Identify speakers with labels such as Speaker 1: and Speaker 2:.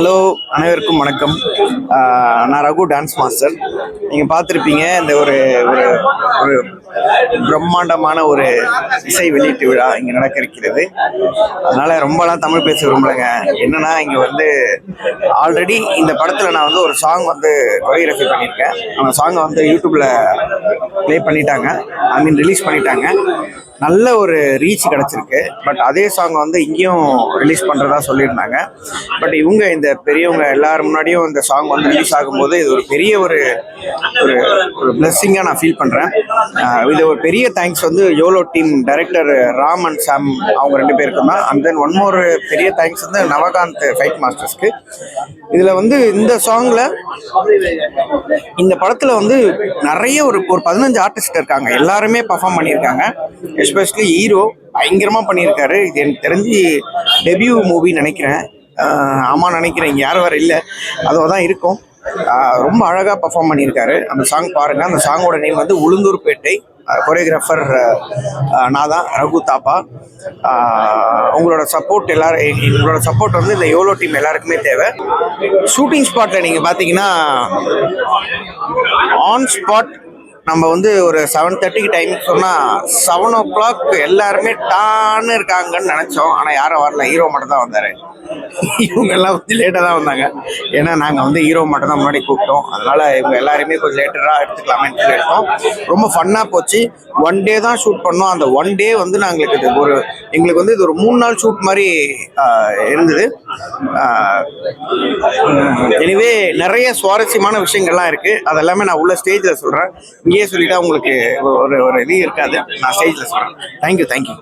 Speaker 1: Hello அனைவருக்கும் வணக்கம். நான் ரகு டான்ஸ் மாஸ்டர் நீங்கள் பார்த்துருப்பீங்க இந்த ஒரு ஒரு ஒரு பிரம்மாண்டமான ஒரு இசை வெளியீட்டு விழா இங்கே நடக்க இருக்கிறது. அதனால் ரொம்பலாம் தமிழ் பேச விரும்பலைங்க. என்னன்னா இங்கே வந்து ஆல்ரெடி இந்த படத்தில் நான் வந்து ஒரு சாங் வந்து கொரியோகிராஃபி பண்ணியிருக்கேன். அந்த சாங்கை வந்து யூடியூப்பில் ப்ளே பண்ணிட்டாங்க. ஐ மீன் ரிலீஸ் பண்ணிட்டாங்க. நல்ல ஒரு ரீச் கிடச்சிருக்கு. பட் அதே சாங் வந்து இங்கேயும் ரிலீஸ் பண்ணுறதா சொல்லியிருந்தாங்க. பட் இவங்க இந்த பெரியவங்க எல்லாரும் முன்னாடியும் இந்த சாங் வந்து ரிலீஸ் ஆகும்போது இது ஒரு பெரிய ஒரு ஒரு ஒரு பிளெஸ்ஸிங்காக நான் ஃபீல் பண்ணுறேன் இது ஒரு பெரிய தேங்க்ஸ் வந்து YOLO team director Ram and Sam அவங்க ரெண்டு பேருக்கும் தான். அண்ட் தென் ஒன் மோர் பெரிய தேங்க்ஸ் வந்து நவகாந்த் ஃபைட் மாஸ்டர்ஸ்க்கு இதில் வந்து இந்த சாங்கில் இந்த படத்தில் வந்து நிறைய ஒரு ஒரு பதினஞ்சு ஆர்டிஸ்ட் இருக்காங்க. எல்லாருமே பர்ஃபார்ம் பண்ணியிருக்காங்க. எஸ்பெஷலி ஹீரோ பயங்கரமாக பண்ணியிருக்காரு. இது எனக்கு தெரிஞ்சு டெபியூ மூவி நினைக்கிறேன். ஆமாம் நினைக்கிறேன். இங்கே யாரும் வேறு இல்லை. அதோ தான் இருக்கும். ரொம்ப அழகாக பர்ஃபார்ம் பண்ணியிருக்காரு. அந்த சாங் பாருங்கள் அந்த சாங்கோட நேம் வந்து உளுந்தூர்பேட்டை. கொரியோகிராஃபர் நான் தான் ரகு தாப்பா. உங்களோட சப்போர்ட் எல்லாரும் உங்களோட சப்போர்ட் வந்து இந்த யோலோ டீம் எல்லாருக்குமே தேவை. ஷூட்டிங் ஸ்பாட்டில் நீங்கள் பார்த்தீங்கன்னா ஆன் ஸ்பாட் நம்ம வந்து ஒரு செவன் தேர்ட்டிக்கு டைம் சொன்னால் செவன் ஓ கிளாக் எல்லாருமே டான்னு இருக்காங்கன்னு நினச்சோம். ஆனால் யாரும் வரல. ஹீரோ மட்டும் தான் வந்தார். இவங்க எல்லாம் கொஞ்சம் லேட்டாக தான் வந்தாங்க. ஏன்னா நாங்கள் வந்து ஹீரோ மட்டும் தான் முன்னாடி கூப்பிட்டோம். அதனால இவங்க எல்லாருமே கொஞ்சம் லேட்டராக எடுத்துக்கலாமேன்னு சொல்லி எடுத்தோம் ரொம்ப ஃபன்னாக போச்சு. ஒன் டே தான் ஷூட் பண்ணோம். அந்த ஒன் டே வந்து நாங்களுக்கு இது ஒரு எங்களுக்கு வந்து இது ஒரு மூணு நாள் ஷூட் மாதிரி இருந்தது. எனிவே நிறைய சுவாரஸ்யமான விஷயங்கள்லாம் இருக்கு. அதெல்லாமே நான் உள்ள ஸ்டேஜில் சொல்கிறேன் இங்கேயே சொல்லிட்டா உங்களுக்கு ஒரு ஒரு இது இருக்காது. நான் ஸ்டேஜில் சொல்கிறேன் தேங்க்யூ தேங்க்யூ